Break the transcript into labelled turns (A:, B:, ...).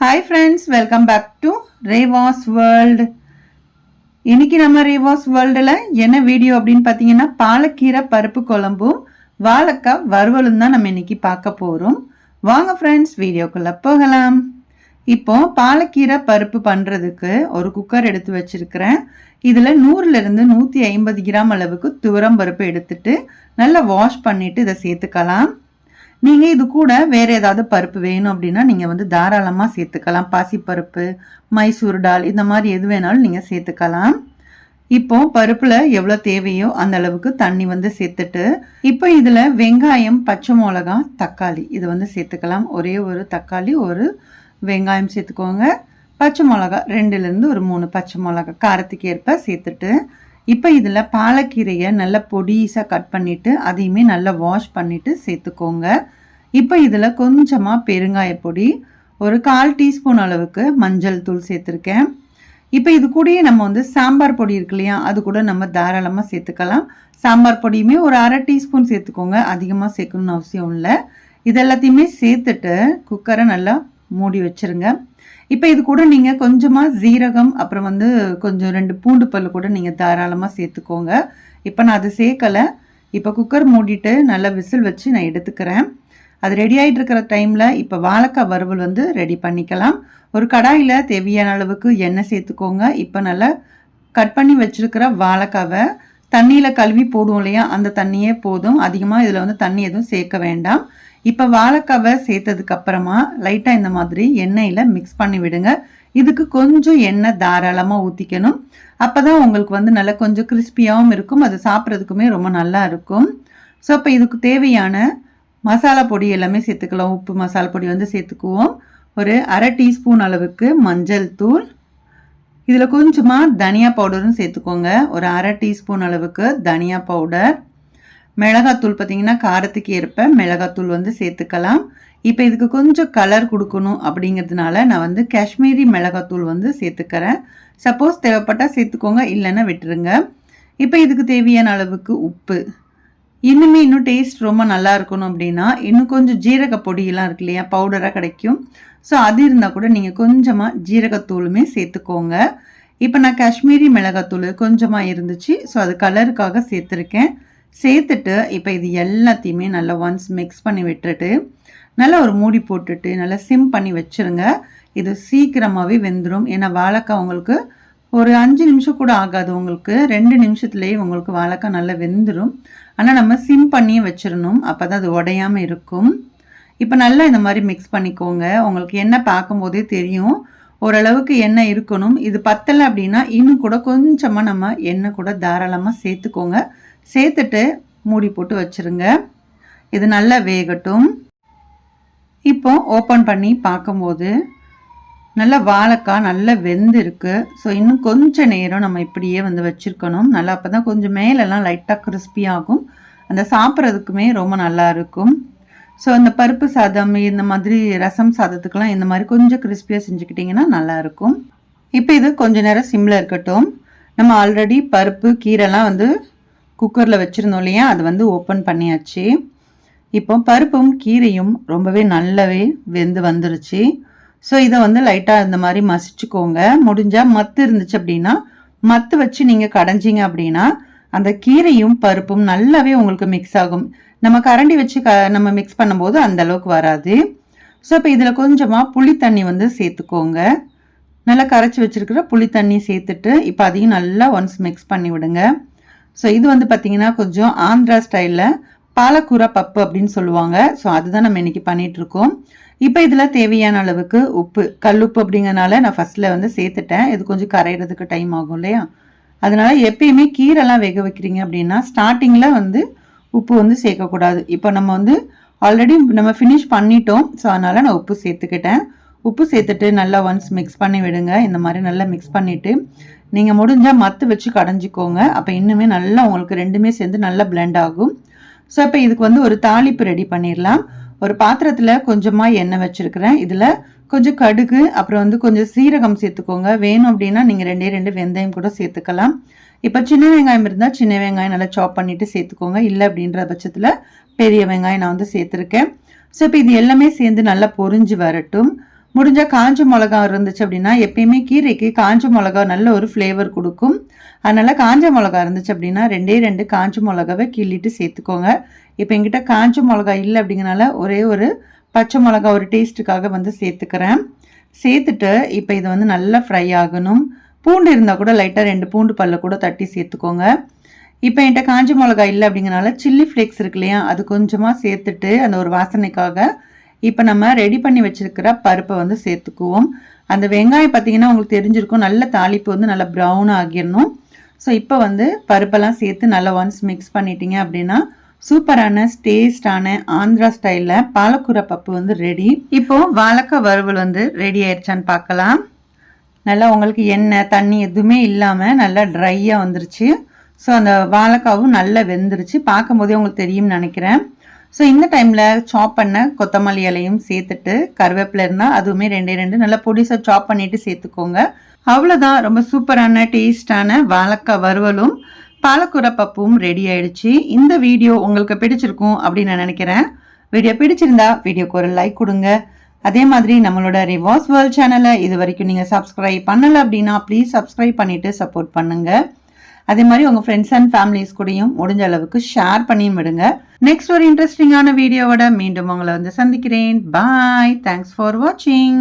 A: Hi friends welcome back to Revas world இன்னைக்கு நம்ம ரேவாஸ் வேர்ல்டில் என்ன வீடியோ அப்படின்னு பார்த்தீங்கன்னா பாலக்கீரை பருப்பு குழம்பும் வாழைக்காய் வறுவலும் தான் நம்ம இன்னைக்கு பார்க்க போகிறோம் வாங்க ஃப்ரெண்ட்ஸ் வீடியோக்குள்ளே போகலாம். இப்போ பாலக்கீரை பருப்பு பண்ணுறதுக்கு ஒரு குக்கர் எடுத்து வச்சுருக்கிறேன். இதில் நூறுலேருந்து நூற்றி ஐம்பது கிராம் அளவுக்கு துவரம் பருப்பு எடுத்துட்டு நல்லா வாஷ் பண்ணிவிட்டு இதை சேர்த்துக்கலாம். நீங்கள் இது கூட வேறு ஏதாவது பருப்பு வேணும் அப்படின்னா நீங்கள் வந்து தாராளமாக சேர்த்துக்கலாம். பாசிப்பருப்பு மைசூர் டால் இந்த மாதிரி எது வேணாலும் நீங்கள் சேர்த்துக்கலாம். இப்போ பருப்பில் எவ்வளோ தேவையோ அந்த அளவுக்கு தண்ணி வந்து சேர்த்துட்டு இப்போ இதில் வெங்காயம் பச்சை மிளகா தக்காளி இது வந்து சேர்த்துக்கலாம். ஒரே ஒரு தக்காளி ஒரு வெங்காயம் சேர்த்துக்கோங்க. பச்சை மிளகா ரெண்டுலேருந்து ஒரு மூணு பச்சை மிளகா காரத்துக்கு ஏற்ப சேர்த்துட்டு இப்போ இதில் பாலக்கீரையை நல்லா பொடிசாக கட் பண்ணிவிட்டு அதையுமே நல்லா வாஷ் பண்ணிவிட்டு சேர்த்துக்கோங்க. இப்போ இதில் கொஞ்சமாக பெருங்காய பொடி ஒரு கால் டீஸ்பூன் அளவுக்கு மஞ்சள் தூள் சேர்த்துருக்கேன். இப்போ இது கூடயே நம்ம வந்து சாம்பார் பொடி இருக்கு இல்லையா அது கூட நம்ம தாராளமாக சேர்த்துக்கலாம். சாம்பார் பொடியுமே ஒரு அரை டீஸ்பூன் சேர்த்துக்கோங்க அதிகமாக சேர்க்கணும்னு அவசியம் இல்லை. இது எல்லாத்தையுமே சேர்த்துட்டு குக்கரை நல்லா மூடி வச்சுருங்க. இப்போ இது கூட நீங்கள் கொஞ்சமாக ஜீரகம் அப்புறம் வந்து கொஞ்சம் ரெண்டு பூண்டு பல் கூட நீங்கள் தாராளமாக சேர்த்துக்கோங்க. இப்போ நான் அது சேர்க்கலை. இப்போ குக்கர் மூடிட்டு நல்லா விசில் வச்சு நான் எடுத்துக்கிறேன். அது ரெடி ஆகிட்டு இருக்கிற டைமில் இப்போ வாழைக்காய் வறுவல் வந்து ரெடி பண்ணிக்கலாம். ஒரு கடாயில் தேவையான அளவுக்கு எண்ணெய் சேர்த்துக்கோங்க. இப்போ நல்லா கட் பண்ணி வச்சுருக்கிற வாழைக்காவை தண்ணியில் கழுவி போடுவோம் இல்லையா? அந்த தண்ணியே போதும். அதிகமாக இதில் வந்து தண்ணி எதுவும் சேர்க்க வேண்டாம். இப்போ வாழைக்காவை சேர்த்ததுக்கு அப்புறமா லைட்டாக இந்த மாதிரி எண்ணெயில் மிக்ஸ் பண்ணி விடுங்க. இதுக்கு கொஞ்சம் எண்ணெய் தாராளமாக ஊற்றிக்கணும் அப்போ தான் உங்களுக்கு வந்து நல்லா கொஞ்சம் கிறிஸ்பியாகவும் இருக்கும். அது சாப்பிட்றதுக்குமே ரொம்ப நல்லா இருக்கும். ஸோ இப்போ இதுக்கு தேவையான மசாலா பொடி எல்லாமே சேர்த்துக்கலாம். உப்பு மசாலா பொடி வந்து சேர்த்துக்குவோம். ஒரு அரை டீஸ்பூன் அளவுக்கு மஞ்சள் தூள். இதில் கொஞ்சமாக தனியா பவுடரும் சேர்த்துக்கோங்க. ஒரு அரை டீஸ்பூன் அளவுக்கு தனியா பவுடர் மிளகாத்தூள் பார்த்தீங்கன்னா காரத்துக்கு ஏற்ப மிளகாத்தூள் வந்து சேர்த்துக்கலாம். இப்போ இதுக்கு கொஞ்சம் கலர் கொடுக்கணும் அப்படிங்கிறதுனால நான் வந்து காஷ்மீரி மிளகாத்தூள் வந்து சேர்த்துக்கிறேன். சப்போஸ் தேவைப்பட்டால் சேர்த்துக்கோங்க இல்லைன்னா விட்டுருங்க. இப்போ இதுக்கு தேவையான அளவுக்கு உப்பு. இன்னுமே இன்னும் டேஸ்ட் ரொம்ப நல்லா இருக்கணும் அப்படின்னா இன்னும் கொஞ்சம் ஜீரக பொடியெல்லாம் இருக்கு இல்லையா பவுடராக கிடைக்கும். ஸோ அது இருந்தால் கூட நீங்கள் கொஞ்சமாக ஜீரகத்தூளுமே சேர்த்துக்கோங்க. இப்போ நான் காஷ்மீரி மிளகாத்தூள் கொஞ்சமாக இருந்துச்சு. ஸோ அது கலருக்காக சேர்த்துருக்கேன். சேர்த்துட்டு இப்போ இது எல்லாத்தையுமே நல்லா ஒன்ஸ் மிக்ஸ் பண்ணி விட்டுட்டு நல்லா ஒரு மூடி போட்டுட்டு நல்லா சிம் பண்ணி வச்சுருங்க. இது சீக்கிரமாகவே வெந்துடும் ஏன்னா வாழைக்காய் உங்களுக்கு ஒரு அஞ்சு நிமிஷம் கூட ஆகாது. உங்களுக்கு ரெண்டு நிமிஷத்துலேயே உங்களுக்கு வாழைக்காய் நல்லா வெந்துடும் ஆனால் நம்ம சிம் பண்ணி வச்சிடணும் அப்போ தான் அது உடையாமல் இருக்கும். இப்போ நல்லா இந்த மாதிரி மிக்ஸ் பண்ணிக்கோங்க. உங்களுக்கு எண்ணெய் பார்க்கும்போதே தெரியும். ஓரளவுக்கு எண்ணெய் இருக்கணும். இது பத்தலை அப்படின்னா இன்னும் கூட கொஞ்சமாக நம்ம எண்ணெய் கூட தாராளமாக சேர்த்துக்கோங்க. சேர்த்துட்டு மூடி போட்டு வச்சுருங்க. இது நல்லா வேகட்டும். இப்போ ஓப்பன் பண்ணி பார்க்கும்போது நல்லா வாழைக்காய் நல்லா வெந்திருக்கு. ஸோ இன்னும் கொஞ்சம் நேரம் நம்ம இப்படியே வந்து வச்சுருக்கணும். நல்லா அப்போ தான் கொஞ்சம் மேலெல்லாம் லைட்டாக கிறிஸ்பி ஆகும். அந்த சாப்பிட்றதுக்குமே ரொம்ப நல்லா இருக்கும். ஸோ அந்த பருப்பு சாதம் இந்த மாதிரி ரசம் சாதத்துக்கெல்லாம் இந்த மாதிரி கொஞ்சம் கிறிஸ்பியாக செஞ்சுக்கிட்டிங்கன்னா நல்லாயிருக்கும் இப்போ இது கொஞ்ச நேரம் சிம்மில் இருக்கட்டும். நம்ம ஆல்ரெடி பருப்பு கீரைலாம் வந்து குக்கரில் வச்சுருந்தோம் இல்லையா? அது வந்து ஓப்பன் பண்ணியாச்சு. இப்போ பருப்பும் கீரையும் ரொம்பவே நல்லாவே வெந்து வந்துருச்சு. ஸோ இதை வந்து லைட்டாக இந்த மாதிரி மசிச்சுக்கோங்க. முடிஞ்சால் மத்து இருந்துச்சு அப்படின்னா மத்து வச்சு நீங்கள் கடைஞ்சிங்க அப்படின்னா அந்த கீரையும் பருப்பும் நல்லாவே உங்களுக்கு மிக்ஸ் ஆகும். நம்ம கரண்டி வச்சு க நம்ம மிக்ஸ் பண்ணும்போது அந்த அளவுக்கு வராது. ஸோ இப்போ இதில் கொஞ்சமாக புளி தண்ணி வந்து சேர்த்துக்கோங்க. நல்லா கரைச்சி வச்சுருக்கிற புளி தண்ணி சேர்த்துட்டு இப்போ அதையும் நல்லா ஒன்ஸ் மிக்ஸ் பண்ணி விடுங்க ஸோ இது வந்து பார்த்தீங்கன்னா கொஞ்சம் ஆந்திரா ஸ்டைலில் பாலக்கூரா பப்பு அப்படின்னு சொல்லுவாங்க. ஸோ அதுதான் நம்ம இன்னைக்கு பண்ணிகிட்ருக்கோம் இப்போ இதில் தேவையான அளவுக்கு உப்பு கல்லுப்பு அப்படிங்கிறனால நான் ஃபஸ்ட்டில் வந்து சேர்த்துட்டேன். இது கொஞ்சம் கரையிறதுக்கு டைம் ஆகும் இல்லையா? அதனால எப்பயுமே கீரைலாம் வேக வைக்கிறீங்க அப்படின்னா ஸ்டார்டிங்கில் வந்து உப்பு வந்து சேர்க்கக்கூடாது. இப்போ நம்ம வந்து ஆல்ரெடி நம்ம ஃபினிஷ் பண்ணிட்டோம். ஸோ அதனால் நான் உப்பு சேர்த்துக்கிட்டேன். உப்பு சேர்த்துட்டு நல்லா ஒன்ஸ் மிக்ஸ் பண்ணி விடுங்க. இந்த மாதிரி நல்லா மிக்ஸ் பண்ணிவிட்டு நீங்கள் முடிஞ்சால் மத்து வச்சு கடைஞ்சிக்கோங்க. அப்போ இன்னுமே நல்லா உங்களுக்கு ரெண்டுமே சேர்ந்து நல்லா பிளெண்ட் ஆகும். ஸோ இப்போ இதுக்கு வந்து ஒரு தாளிப்பு ரெடி பண்ணிடலாம். ஒரு பாத்திரத்தில் கொஞ்சமாக எண்ணெய் வச்சுருக்கிறேன். இதில் கொஞ்சம் கடுகு அப்புறம் வந்து கொஞ்சம் சீரகம் சேர்த்துக்கோங்க. வேணும் அப்படின்னா நீங்கள் ரெண்டே ரெண்டு வெந்தயம் கூட சேர்த்துக்கலாம். இப்போ சின்ன வெங்காயம் இருந்தால் சின்ன வெங்காயம் நல்லா சாப் பண்ணிவிட்டு சேர்த்துக்கோங்க. இல்லை அப்படின்ற பட்சத்தில் பெரிய வெங்காயம் நான் வந்து சேர்த்துருக்கேன். ஸோ இப்போ இது எல்லாமே சேர்ந்து நல்லா பொரிஞ்சு வரட்டும். முடிஞ்ச காஞ்ச மிளகா இருந்துச்சு அப்படின்னா எப்பயுமே கீரைக்கு காஞ்ச மிளகா நல்ல ஒரு ஃப்ளேவர் கொடுக்கும். அதனால் காஞ்ச மிளகா இருந்துச்சு அப்படின்னா ரெண்டே ரெண்டு காஞ்ச மிளகாவை கிள்ளிட்டு சேர்த்துக்கோங்க. இப்போ எங்கிட்ட காஞ்ச மிளகா இல்லை அப்படிங்கனால ஒரே ஒரு பச்சை மிளகா ஒரு டேஸ்ட்டுக்காக வந்து சேர்த்துக்கிறேன். சேர்த்துட்டு இப்போ இது வந்து நல்லா ஃப்ரை ஆகணும். பூண்டு இருந்தால் கூட லைட்டாக ரெண்டு பூண்டு பல்ல கூட தட்டி சேர்த்துக்கோங்க. இப்போ என்கிட்ட காஞ்ச மிளகா இல்லை அப்படிங்கிறனால சில்லி ஃப்ளேக்ஸ் இருக்கு இல்லையா அது கொஞ்சமாக சேர்த்துட்டு அந்த ஒரு வாசனைக்காக இப்போ நம்ம ரெடி பண்ணி வச்சுருக்கிற பருப்பை வந்து சேர்த்துக்குவோம். அந்த வெங்காயம் பார்த்தீங்கன்னா உங்களுக்கு தெரிஞ்சிருக்கும் நல்ல தாளிப்பு வந்து நல்லா ப்ரௌன் ஆகிடணும் ஸோ இப்போ வந்து பருப்பெல்லாம் சேர்த்து நல்லா ஒன்ஸ் மிக்ஸ் பண்ணிட்டீங்க அப்படின்னா சூப்பரான டேஸ்டான ஆந்திரா ஸ்டைலில் பாலக்கூரை பப்பு வந்து ரெடி இப்போ வாழைக்காய் வறுவல் வந்து ரெடி ஆயிடுச்சான்னு பார்க்கலாம் நல்லா உங்களுக்கு எண்ணெய் தண்ணி எதுவுமே இல்லாமல் நல்லா ட்ரையாக வந்துருச்சு. ஸோ அந்த வாழைக்காவும் நல்லா வெந்துருச்சு. பார்க்கும்போதே உங்களுக்கு தெரியும்னு நினைக்கிறேன். ஸோ இந்த டைமில் சாப் பண்ண கொத்தமல்லி இலையும் சேர்த்துட்டு கருவேப்பிலை இருந்தால் அதுவுமே ரெண்டே ரெண்டு நல்லா பொடிசாக சாப் பண்ணிவிட்டு சேர்த்துக்கோங்க. அவ்வளோதான் ரொம்ப சூப்பரான டேஸ்டான வாழைக்காய் வறுவலும் பாலக்கூரை பப்பும் ரெடி ஆயிடுச்சு. இந்த வீடியோ உங்களுக்கு பிடிச்சிருக்கும் அப்படின்னு நான் நினைக்கிறேன். வீடியோ பிடிச்சிருந்தா வீடியோக்கு ஒரு லைக் கொடுங்க. அதே மாதிரி நம்மளோட ரிவாஸ் வேர்ல்ட் சேனலை இது வரைக்கும் நீங்கள் சப்ஸ்கிரைப் பண்ணலை அப்படின்னா ப்ளீஸ் சப்ஸ்கிரைப் பண்ணிவிட்டு சப்போர்ட் பண்ணுங்கள் அதே மாதிரி உங்கள் ஃப்ரெண்ட்ஸ் அண்ட் ஃபேமிலிஸ் கூடயும் முடிஞ்ச அளவுக்கு ஷேர் பண்ணியும் விடுங்க. நெக்ஸ்ட் ஒரு இன்ட்ரெஸ்டிங்கான வீடியோவோட மீண்டும் உங்களை வந்து சந்திக்கிறேன். பாய் தேங்க்ஸ் ஃபார் வாட்சிங்